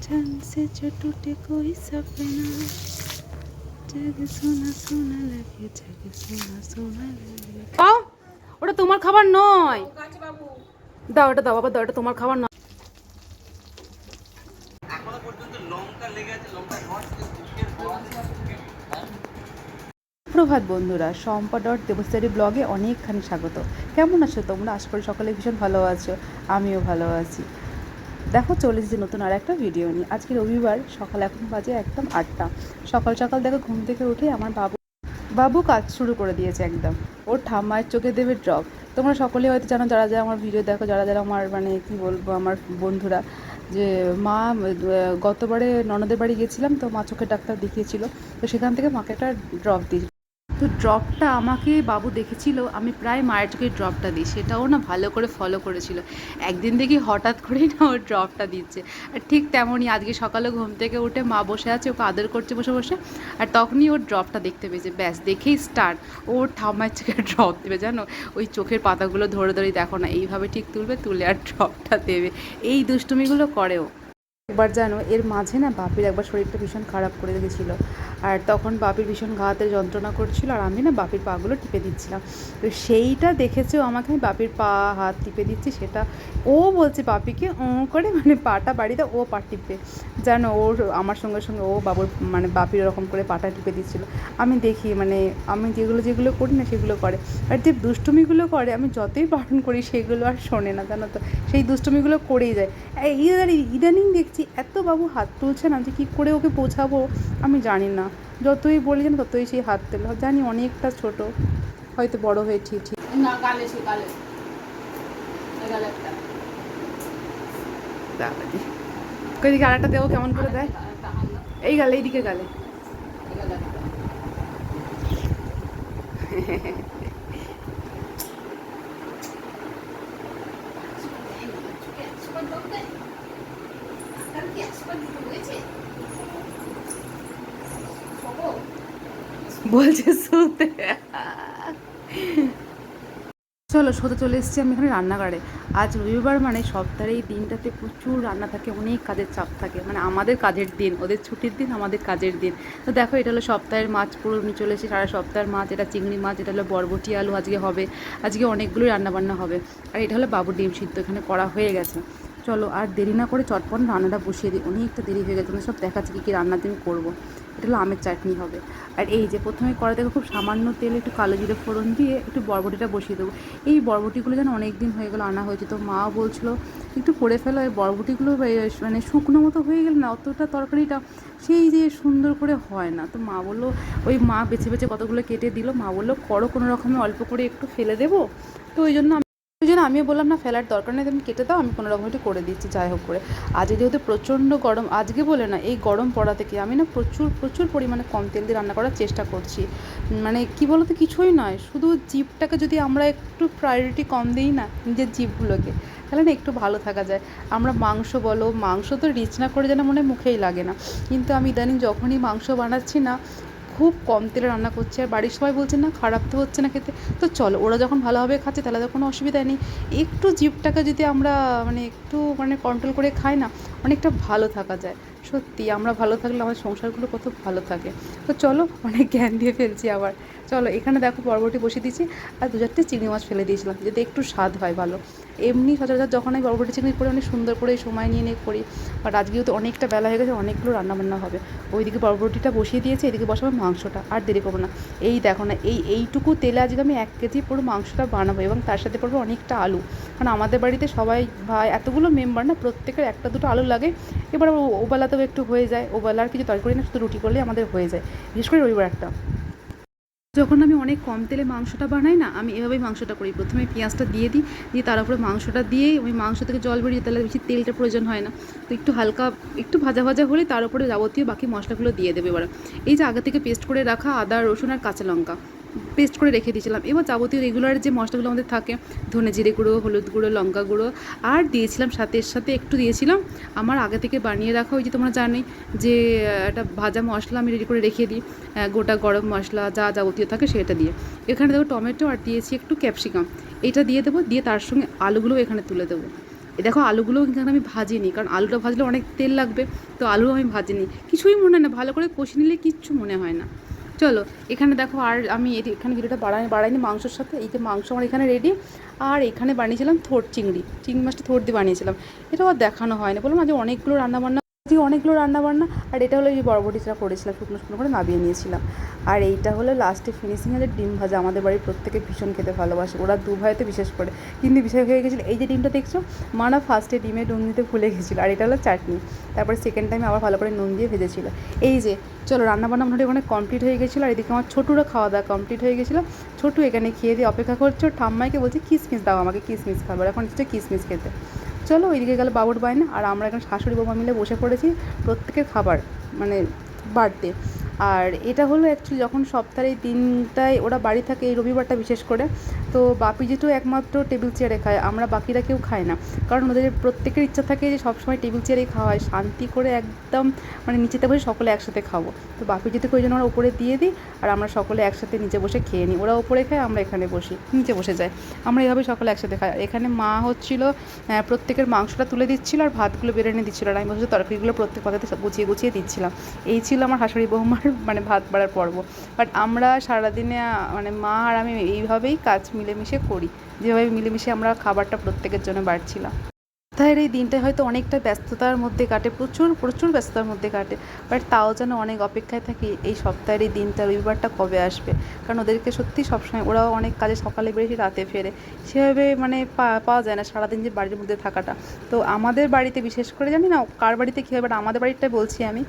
चांद से जो टूटे कोई सपना जग सोना सोना लगे जग सोना सोना लगे দাও ওটা তোমার খাবার নয় দাও ওটা দাও বাবা দাও ওটা তোমার খাবার নয় প্রভাত বন্ধুরা শম্পা ডট দেবস্তারি ব্লগে অনেকখানি স্বাগত কেমন আছো তোমরা আশা করি সকলে ভীষণ ভালো আছো আমিও ভালো আছি দেখো, চলে এসেছি নতুন আর একটা ভিডিও নিয়ে। আজকে রবিবার, সকাল এখন বাজে একদম আটটা। সকাল সকাল দেখো, ঘুম থেকে উঠে আমার বাবু বাবু কাজ শুরু করে দিয়েছে একদম। ওর ঠাম্মায়ের চোখে দেবে ড্রপ তোমরা সকলে হয়তো জানো, যারা যারা আমার ভিডিও দেখো, যারা যারা আমার মানে কি বলব, আমার বন্ধুরা, যে মা গতবারে ননদের বাড়ি গেছিলাম, তো মা চোখের ডাক্তার দেখিয়েছিল। তো সেখান থেকে মাকে একটা ড্রপ দিয়েছিল। তো ড্রপটা আমাকে বাবু দেখেছিল, আমি প্রায় মায়ের চোখে ড্রপটা দিই, সেটাও না ভালো করে ফলো করেছিল। একদিন দেখি হঠাৎ করেই না ওর ড্রপটা দিচ্ছে। আর ঠিক তেমনই আজকে সকালে ঘুম থেকে উঠে মা বসে আছে, ওকে আদর করছে বসে বসে, আর তখনই ওর ড্রপটা দেখতে পেয়েছে। ব্যাস, দেখেই স্টার্ট ওর ঠাম্মার চোখে ড্রপ দেবে, জানো? ওই চোখের পাতাগুলো ধরে ধরেই দেখো না, এইভাবে ঠিক তুলবে, তুলে আর ড্রপটা দেবে। এই দুষ্টুমিগুলো করেও একবার জানো, এর মাঝে না বাপির একবার শরীরটা ভীষণ খারাপ করে গেছিল আর তখন বাপির ভীষণ ঘাতে যন্ত্রণা করছিল আর আমি না বাপির পাগুলো টিপে দিচ্ছিলাম। তো সেইটা দেখেছেও আমাকে আমি বাপির পা, হাত টিপে দিচ্ছি, সেটা ও বলছে বাপিকে ও করে মানে পাটা বাড়িতে ও পা টিপে যেন ওর, আমার সঙ্গে সঙ্গে ও বাবুর মানে বাপির ওরকম করে পাটা টিপে দিচ্ছিল। আমি দেখি মানে আমি যেগুলো যেগুলো করি না সেগুলো করে। আর যে দুষ্টুমিগুলো করে, আমি যতই বারণ করি সেগুলো আর শোনে না, জানো তো? সেই দুষ্টুমিগুলো করেই যায়। ইদানিং ইদানিং দেখছি এত বাবু হাত তুলছে না যে কী করে ওকে বোঝাবো, আমি জানি না। যতই বলি যেন ততই সেই হাত তোলে। জানি অনেকটা ছোট হয়তো বড় হয়ে ঠিক ঠিক। না গালে দাঁড়াদি ওইদিকে আর একটা। দেবো কেমন করে দেয়? এই গালে এইদিকে গালে। এই গালে একটা। বলছে শুতে চলো শোতে চলে এসেছি আমি এখানে রান্নাঘরে। আজ রবিবার মানে সপ্তাহের এই দিনটাতে প্রচুর রান্না থাকে, অনেক কাজের চাপ থাকে। মানে আমাদের কাজের দিন, ওদের ছুটির দিন, আমাদের কাজের দিন। তো দেখো, এটা হলো সপ্তাহের মাছ পুরো চলে এসেছি, সারা সপ্তাহের মাছ, এটা চিংড়ি মাছ, এটা হলো বরবটি আলু আজকে হবে। আজকে অনেকগুলোই রান্নাবান্না হবে। আর এটা হলো বাবুর ডিম সিদ্ধ, এখানে করা হয়ে গেছে। চলো, আর দেরি না করে চটপট রান্নাটা বসিয়ে দিই, অনেকটা দেরি হয়ে গেছে সব দেখাচ্ছি কী কী রান্নাতে আমি করব। এটা হলো আমের চাটনি হবে। আর এই যে প্রথমে কড়াতে খুব সামান্য তেল একটু কালো জিরে ফোড়ন দিয়ে একটু বরবটিটা বসিয়ে দেবো। এই বরবটিগুলো যেন অনেক দিন হয়ে গেলো আনা হয়েছে। তো মা বলছিল, একটু করে ফেলো, এই বরবটিগুলো মানে শুকনো মতো হয়ে গেলে না, অতটা তরকারিটা সেই যে সুন্দর করে হয় না। তো মা বলল, ওই মা বেছে বেছে কতগুলো কেটে দিল। মা বলল, করো কোনো রকমে, অল্প করে একটু ফেলে দেবো। তো ওই জন্য জন্য আমিও বললাম, না, ফেলার দরকার নেই, তুমি কেটে দাও, আমি কোনো রকম একটু করে দিচ্ছি, যাই হোক করে। আজকে যেহেতু প্রচণ্ড গরম, আজকে বলে না, এই গরম পড়া থেকে আমি না প্রচুর প্রচুর পরিমাণে কম তেল দিয়ে রান্না করার চেষ্টা করছি। মানে কি বলতো, কিছুই নয়, শুধু জিভটাকে যদি আমরা একটু প্রায়োরিটি কম দিই না, নিজের জিভগুলোকে, তাহলে না একটু ভালো থাকা যায়। আমরা মাংস বলো, মাংস তো রিচ না করে যেন মনে মুখেই লাগে না। কিন্তু আমি ইদানিং যখনই মাংস বানাচ্ছি না খুব কম তেলে রান্না করছে। আর বাড়ির সবাই বলছে, না, খারাপ তো হচ্ছে না খেতে। তো চলো, ওরা যখন ভালোভাবে খাচ্ছে তাহলে তো কোনো অসুবিধা নেই। একটু জিভটাকে যদি আমরা মানে একটু মানে কন্ট্রোল করে খাই না, অনেকটা ভালো থাকা যায়। সত্যি, আমরা ভালো থাকলে আমাদের সংসারগুলো কত ভালো থাকে। তো চলো, অনেক জ্ঞান দিয়ে ফেলছি আবার। চলো, এখানে দেখো বরবটি বসিয়ে দিয়েছি আর দু চারটে চিংড়ি মাছ ফেলে দিয়েছিলাম, যাতে একটু স্বাদ হয় ভালো। এমনি সচরাচর যখন আমি বরবটি চিংড়ি করি, অনেক সুন্দর করে সময় নিয়ে নিয়ে করি। বাট আজকেও তো অনেকটা বেলা হয়ে গেছে, অনেকগুলো রান্নাবান্না হবে। ওইদিকে বরবটিটা বসিয়ে দিয়েছি, এদিকে বসাবো মাংসটা। আর দেরি করব না। এই দেখো না, এই, এইটুকু তেলে আজকে আমি এক কেজি পুরো মাংসটা বানাবো এবং তার সাথে পড়ব অনেকটা আলু। কারণ আমাদের বাড়িতে সবাই ভাই, এতগুলো মেম্বার না, প্রত্যেকের একটা দুটো আলু লাগে। এবার ওবেলাতেও একটু হয়ে যায়। ওবেলার কিছু তরকারি না, শুধু রুটি করলেই আমাদের হয়ে যায়। বিশেষ করে রবিবার একটা। যখন আমি অনেক কম তেলে মাংসটা বানাই না, আমি এভাবেই মাংসটা করি। প্রথমে পেঁয়াজটা দিয়ে দিই, দিয়ে তার উপরে মাংসটা দিয়ে ওই মাংস থেকে জল বেরিয়ে তাহলে বেশি তেলটা প্রয়োজন হয় না। তো একটু হালকা, একটু ভাজা ভাজা হলে তার উপরে যাবতীয় বাকি মশলাগুলো দিয়ে দেবে এবার। এই যে আগে থেকে পেস্ট করে রাখা আদা, রসুন আর কাঁচা লঙ্কা। পেস্ট করে রেখে দিয়েছিলাম। এবার যাবতীয় রেগুলার যে মশলাগুলো আমাদের থাকে, ধনে জিরে গুঁড়ো, হলুদ গুঁড়ো, লঙ্কা গুঁড়ো, আর দিয়েছিলাম সাথে সাথে একটু দিয়েছিলাম। আমার আগে থেকে বানিয়ে রাখা ওই যে তোমরা জানোই যে একটা ভাজা মশলা আমি রেডি করে রেখে দিই। গোটা গরম মশলা যা যাবতীয় থাকে সেটা দিয়ে। এখানে দেবো টমেটো আর দিয়েছি একটু ক্যাপসিকাম এটা দিয়ে দেবো, দিয়ে তার সঙ্গে আলুগুলো এখানে তুলে দেবো। দেখো আলুগুলো কিন্তু আমি ভাজিনি, কারণ আলুটা ভাজলে অনেক তেল লাগবে, তো আলু আমি ভাজিনি। কিছুই মনে হয় না, ভালো করে কষে নিলে কিচ্ছু মনে হয় না। চলো, এখানে দেখো আর আমি এটি- এখানে ভিডিওটা বাড়াই, বাড়াইনি মাংসর সাথে, এই যে মাংস আমার এখানে রেডি আর এখানে বানিয়েছিলাম থোট চিংড়ি চিংড়ি মাছটা থোট দিয়ে বানিয়েছিলাম। এটাও আর দেখানো না বললাম আজ অনেকগুলো রান্নাবান্না আজকে অনেকগুলো রান্নাবান্না, আর এটা হলো এই বরবটিটা করেছিলাম, শুকনো শুকনো করে নামিয়ে নিয়েছিলাম। আর এইটা হলো লাস্টে ফিনিশিং এর ডিম ভাজা, আমাদের বাড়ির প্রত্যেকে ভীষণ খেতে ভালোবাসে, ওরা দু ভাইতে বিশেষ করে। কিন্তু বিষয় হয়ে গেছিল, এই যে ডিমটা দেখছ, মা না ফার্স্টে ডিমে নুন দিতে ভুলে গেছিল, আর এটা হলো চাটনি। তারপরে সেকেন্ড টাইম আবার ভালো করে নুন দিয়ে ভেজেছিল। এই যে, চলো রান্নাবান্না মোটামুটি ওখানে কমপ্লিট হয়ে গেছিল, আর এদিকে আমার ছোটুরা খাওয়া দাওয়া কমপ্লিট হয়ে গেছিল। ছোটু এখানে খেয়ে দিয়ে অপেক্ষা করছ ঠাম্মাইকে বলছে, কিসমিস দাও আমাকে, কিসমিস খাবার এখন হচ্ছে কিসমিস খেতে। চলো ওইদিকে গেল বাবুর বায়না, আর আমরা এখন শাশুড়ি বাবা মিলে বসে পড়েছি প্রত্যেকের খাবার মানে বাড়তে। আর এটা হলো অ্যাকচুয়ালি যখন সপ্তাহে তিনটায় ওরা বাড়ি থাকে এই রবিবারটা বিশেষ করে তো বাপি যেটু একমাত্র টেবিল চেয়ারে খায়, আমরা বাকিরা কেউ খায় না। কারণ ওদের প্রত্যেকের ইচ্ছা থাকে যে সবসময় টেবিল চেয়ারেই খাওয়া হয় শান্তি করে একদম মানে নিচেতে বসে সকলে একসাথে খাব। তো বাপি যেতে ওই জন্য আমরা উপরে দিয়ে দিই আর আমরা সকলে একসাথে নিচে বসে খেয়ে নিই। ওরা ওপরে খায়, আমরা এখানে বসি, নিচে বসে যাই। আমরা এভাবে সকলে একসাথে খাই। এখানে মা হচ্ছিল প্রত্যেকের মাংসটা তুলে দিচ্ছিল আর ভাতগুলো বেড়ে এনে দিচ্ছিল। আর আমি বসে তরকারিগুলো প্রত্যেক পাতাতে গুছিয়ে গুছিয়ে দিচ্ছিলাম। এই ছিল আমার শাশুড়ি বৌমার মানে ভাত বাড়ার পর্ব। বাট আমরা সারাদিনে মানে মা আর আমি এইভাবেই কাজ মিলেমিশে করি। যেভাবে মিলেমিশে আমরা খাবারটা প্রত্যেকের জন্য বাড়ছিলাম। সপ্তাহের এই দিনটা হয়তো অনেকটা ব্যস্ততার মধ্যে কাটে, প্রচুর প্রচুর ব্যস্ততার মধ্যে কাটে। বাট তাও যেন অনেক অপেক্ষায় থাকি এই সপ্তাহের এই দিনটা, রবিবারটা কবে আসবে? কারণ ওদেরকে সত্যি সবসময়, ওরাও অনেক কাজে সকালে বেরিয়ে রাতে ফেরে। সেভাবে মানে পাওয়া যায় না সারাদিন যে বাড়ির মধ্যে থাকাটা। তো আমাদের বাড়িতে বিশেষ করে জানি না কার বাড়িতে কী হয়, বাট আমাদের বাড়িটাই বলছি আমি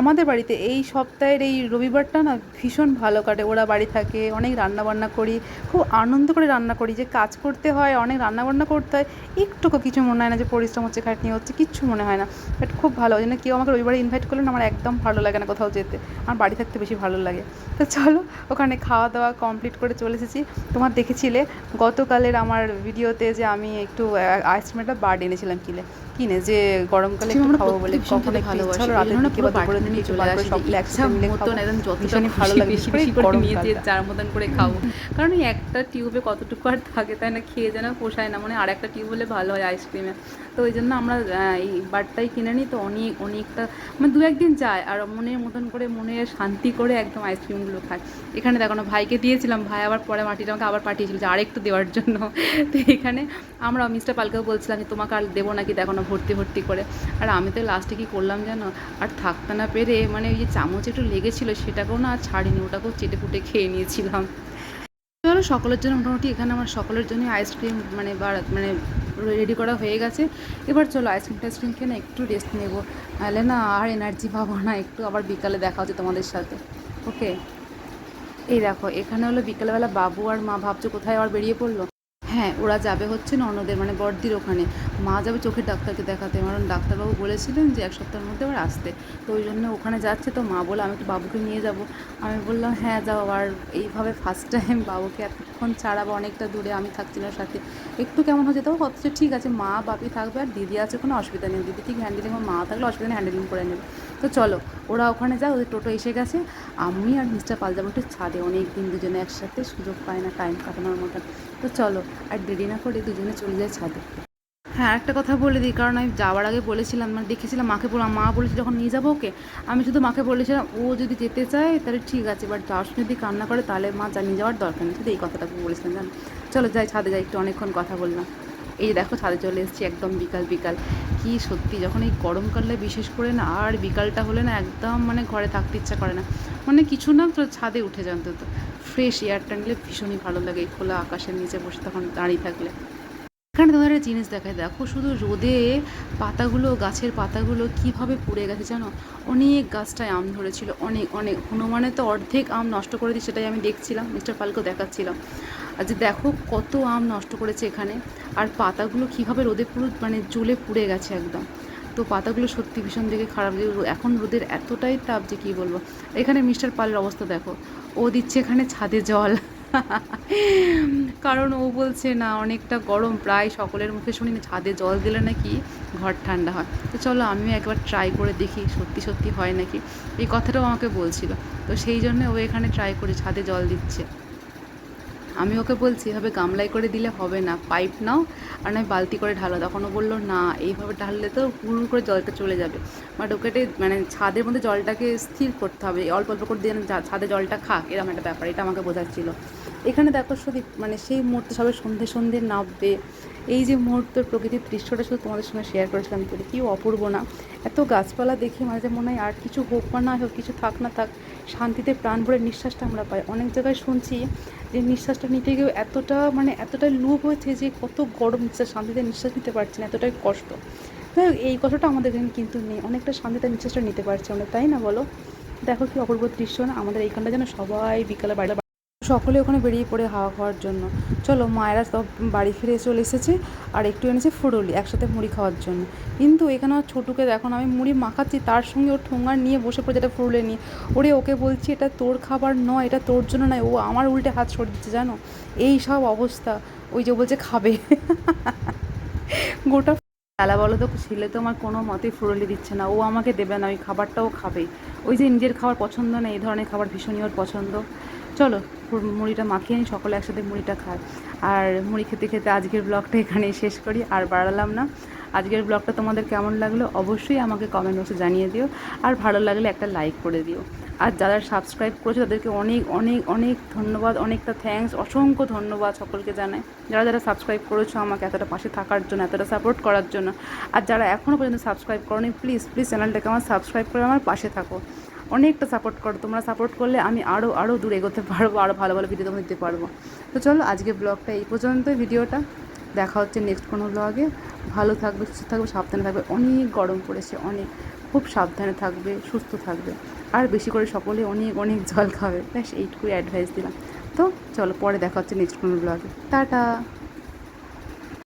আমাদের বাড়িতে এই সপ্তাহের এই রবিবারটা না ভীষণ ভালো কাটে। ওরা বাড়ি থাকে, অনেক রান্না বান্না করি, খুব আনন্দ করে রান্না করি। যে কাজ করতে হয়, অনেক রান্না বান্না করতে হয়, একটুকু কিছু মনে হয় না যে পরিশ্রম হচ্ছে, খাটনি হচ্ছে, কিচ্ছু মনে হয় না। বাট খুব ভালো, ওই জন্য কেউ আমাকে রবিবারে ইনভাইট করলেন আমার একদম ভালো লাগে না কোথাও যেতে। আমার বাড়ি থাকতে বেশি ভালো লাগে। তো চলো, ওখানে খাওয়া দাওয়া কমপ্লিট করে চলে এসেছি। তোমার দেখেছিলে গতকালের আমার ভিডিওতে যে আমি একটু আইসক্রিম একটা বার্ড এনেছিলাম কিনে। কিনে যে গরমকালে একটু খাব বলে কখনো ভালোবাসি। রাতের দিকে বা দুপুরের দিকে চলে আসি সকলে একসাথে মিলে খাব। মতন একদম যতটা ভীষণই ভালো লাগে বেশি বেশি করে করে নিয়ে গরমকালটা। যার মতন করে খাব কারণ এই একটা টিউবে কতটুকু আর থাকে তাই না খেয়ে যেন পোষায় না মানে আর একটা টিউব হলে ভালো হয় আইসক্রিমে তো ওই জন্য আমরা এই বারটাই কিনে নিই তো অনেক অনেকটা মানে দু একদিন যায় আর মনের মতন করে মনে শান্তি করে একদম আইসক্রিমগুলো খায় এখানে দেখো না ভাইকে দিয়েছিলাম ভাই আবার পরে মাটিটা আমাকে আবার পাঠিয়েছিল যে আরেকটু দেওয়ার জন্য তো এখানে আমরা মিস্টার পালকেও বলছিলাম যে তোমাকে আর দেবো নাকি দেখো না ভর্তি ভর্তি করে। আর আমি তো লাস্টে কি করলাম জানো? আর থাকতে না পেরে মানে ওই যে চামচ একটু লেগেছিলো সেটাকেও না আর ছাড়িনি, ওটাকেও চেটে ফুটে খেয়ে নিয়েছিলাম। চলো সকলের জন্য মোটামুটি এখানে আমার সকলের জন্য আইসক্রিম মানে বার- মানে রেডি করা হয়ে গেছে। এবার চলো আইসক্রিম টাইসক্রিম খেয়ে না একটু রেস্ট নেব। নাহলে না আর এনার্জি পাবো না, একটু আবার বিকালে দেখা হচ্ছে তোমাদের সাথে। ওকে এই দেখো, এখানে হলো বিকালবেলা বাবু আর মা, ভাবছ কোথায় আবার বেরিয়ে পড়ল? হ্যাঁ ওরা যাবে হচ্ছে ননদের মানে বড়দির ওখানে। মা যাবে চোখের ডাক্তারকে দেখাতে। কারণ ডাক্তারবাবু বলেছিলেন যে, এক সপ্তাহের মধ্যে আবার আসতে। তো ওই জন্য ওখানে যাচ্ছে। তো মা বলে, আমি তো বাবুকে নিয়ে যাব। আমি বললাম হ্যাঁ যাও। আর এইভাবে ফার্স্ট টাইম বাবুকে এতক্ষণ ছাড়াবো অনেকটা দূরে আমি থাকছি না সাথে। একটু কেমন হচ্ছে? তবু অথচ ঠিক আছে, মা, বাপি থাকবে, আর দিদি আছে, কোনো অসুবিধা নেই। দিদি ঠিক হ্যান্ডেলিং মা থাকলে অসুবিধা নেই হ্যান্ডেলিং করে নেবে। তো চলো, ওরা ওখানে যায় ওদের টোটো এসে গেছে। আমি আর মিস্টার পাল যাব একটু ছাদে অনেক দিন দুজনে একসাথে সুযোগ পায় না টাইম কাটানোর মতন। তো চলো, আর দেরি না করে দুজনে চলে যায় ছাদে। হ্যাঁ একটা কথা বলে দিই, কারণ আমি যাওয়ার আগে বলেছিলাম মানে দেখেছিলাম মাকে বললাম, মা বলেছে যখন নিয়ে যাব ওকে? আমি শুধু মাকে বলেছিলাম, ও যদি যেতে চায়, তাহলে ঠিক আছে বাট যাওয়ার সময় যদি কান্না করে, তাহলে মা জানিয়ে যাওয়ার দরকার নেই। শুধু এই কথাটা বলেছিলাম, জানো? চলো যাই ছাদে যাই, একটু অনেকক্ষণ কথা বললাম। এই যে দেখো ছাদে চলে এসেছি একদম বিকাল বিকাল। কি সত্যি, যখন এই গরমকালে বিশেষ করে না, আর বিকালটা হলে না একদম মানে ঘরে থাকতে ইচ্ছা করে না। মানে কিছু না, তো ছাদে উঠে যান তো ফ্রেশ এয়ারটা নিলে ভীষণই ভালো লাগে, এই খোলা আকাশের নিচে বসে তখন দাঁড়িয়ে থাকলে। এখানে তোমাদের একটা জিনিস দেখায়, দেখো শুধু রোদে পাতাগুলো, গাছের পাতাগুলো কীভাবে পুড়ে গেছে জানো? অনেক গাছটায় আম ধরেছিল, অনেক অনেক। হনুমানে তো অর্ধেক আম নষ্ট করে দিই সেটাই আমি দেখছিলাম মিস্টার পালকেও দেখাচ্ছিলাম। আর যে দেখো কত আম নষ্ট করেছে এখানে। আর পাতাগুলো কীভাবে রোদে পুরো মানে জ্বলে পুড়ে গেছে একদম। তো পাতাগুলো সত্যি ভীষণ দেখে খারাপ যে এখন রোদের এতটাই তাপ যে কী বলব। এখানে মিস্টার পালের অবস্থা দেখো। ও দিচ্ছে এখানে ছাদে জল। কারণ ও বলছে, না, অনেকটা গরম। প্রায় সকলের মুখে শুনি ছাদে জল দিলে নাকি ঘর ঠান্ডা হয়। তো চলো আমিও একবার ট্রাই করে দেখি, সত্যি সত্যি হয় নাকি? এই কথাটাও আমাকে বলছিল। তো সেই জন্য ও এখানে ট্রাই করে ছাদে জল দিচ্ছে। আমি ওকে বলছি, এভাবে গামলাই করে দিলে হবে না, পাইপ নাও আর নয় বালতি করে ঢালো। তখন ও বলল, না, এইভাবে ঢাললে তো হুড় করে জলটা চলে যাবে। বাট ওকে মানে ছাদের মধ্যে জলটাকে স্থির করতে হবে, অল্প অল্প করে দিয়ে ছাদে জলটা খাক, এরকম একটা ব্যাপার, এটা আমাকে বোঝাচ্ছিল। এখানে দেখো শুধু মানে সেই মুহূর্তে সবে সন্ধে সন্ধে নামবে। এই যে মুহূর্ত প্রকৃতির দৃশ্যটা শুধু তোমাদের সঙ্গে শেয়ার করেছিলাম তুলে কি অপূর্ব না? এত গাছপালা দেখে মাঝে মনে হয় আর কিছু হোক বা না হোক কিছু থাক না থাক শান্তিতে প্রাণ ভরে নিঃশ্বাসটা আমরা পাই। অনেক জায়গায় শুনছি যে নিঃশ্বাসটা নিতে গিয়েও এতটা মানে এতটাই লুপ হয়েছে যে কত গরম নিঃশ্বাস শান্তিতে নিঃশ্বাস নিতে পারছি না এতটাই কষ্ট। হোক, এই কষ্টটা আমাদের এখানে কিন্তু নেই। অনেকটা শান্তিতে নিঃশ্বাসটা নিতে পারছি আমরা তাই না বলো? দেখো কি অপূর্ব দৃশ্য না? আমাদের এইখানটা যেন সবাই বিকালে বাড়ি সকলে ওখানে বেরিয়ে পড়ে হাওয়া খাওয়ার জন্য। চলো, মায়েরা সব বাড়ি ফিরে চলে এসেছে আর একটু এনেছে ফুরুলি একসাথে মুড়ি খাওয়ার জন্য। কিন্তু এখানে আমার ছোটুকে দেখো আমি মুড়ি মাখাচ্ছি, তার সঙ্গে ওর ঠোঙার নিয়ে বসে পড়ে যেটা ফুরুলে নিয়ে। ওরে, ওকে বলছি, এটা তোর খাবার নয়, এটা তোর জন্য নয়। ও আমার উল্টে হাত সরিয়ে দিচ্ছে, জানো? এই সব অবস্থা। ওই যে বলছে, খাবে। গোটা বেলা বলো তো, ছেলে তো আমার কোনো মতেই ফুরলি দিচ্ছে না। ও আমাকে দেবে না, ওই খাবারটাও খাবে। ওই যে নিজের খাবার পছন্দ না, এই ধরনের খাবার ভীষণই ওর পছন্দ। চলো পুর- মুড়িটা মাখিয়ে নিই, সকলে একসাথে মুড়িটা খায় আর মুড়ি খেতে খেতে আজকের ব্লগটা এখানেই শেষ করি, আর বাড়ালাম না। আজকের ব্লগটা তোমাদের কেমন লাগল অবশ্যই আমাকে কমেন্ট বক্সে জানিয়ে দিও, আর ভালো লাগলে একটা লাইক করে দিও। আর যারা সাবস্ক্রাইব করেছে তাদেরকে অনেক অনেক অনেক ধন্যবাদ, অনেকটা থ্যাঙ্কস অসংখ্য ধন্যবাদ সকলকে জানাই। যারা যারা সাবস্ক্রাইব করেছ আমাকে এতটা পাশে থাকার জন্য, এতটা সাপোর্ট করার জন্য। আর যারা এখনও পর্যন্ত সাবস্ক্রাইব করনি প্লিজ প্লিজ চ্যানেলটাকে আমার সাবস্ক্রাইব করে আমার পাশে থাকো। অনেকটা সাপোর্ট করো। তোমরা সাপোর্ট করলে আমি আরও আরও দূর এগোতে পারব আরও ভালো ভালো ভিডিও তোমাদের দিতে পারব। তো চলো, আজকে ব্লগটা এই পর্যন্তই। ভিডিওটা দেখা হচ্ছে নেক্সট কোনো ব্লগে ভালো থাকবে, সুস্থ থাকবে, সাবধানে থাকবে। অনেক গরম পড়েছে, অনেক, খুব সাবধানে থাকবে, সুস্থ থাকবে। আর বেশি করে সকলে অনেক অনেক জল খাবে। ব্যাস, এইটুকুই অ্যাডভাইস দিলাম। তো চলো, পরে দেখা হচ্ছে নেক্সট কোনো ব্লগে টাটা!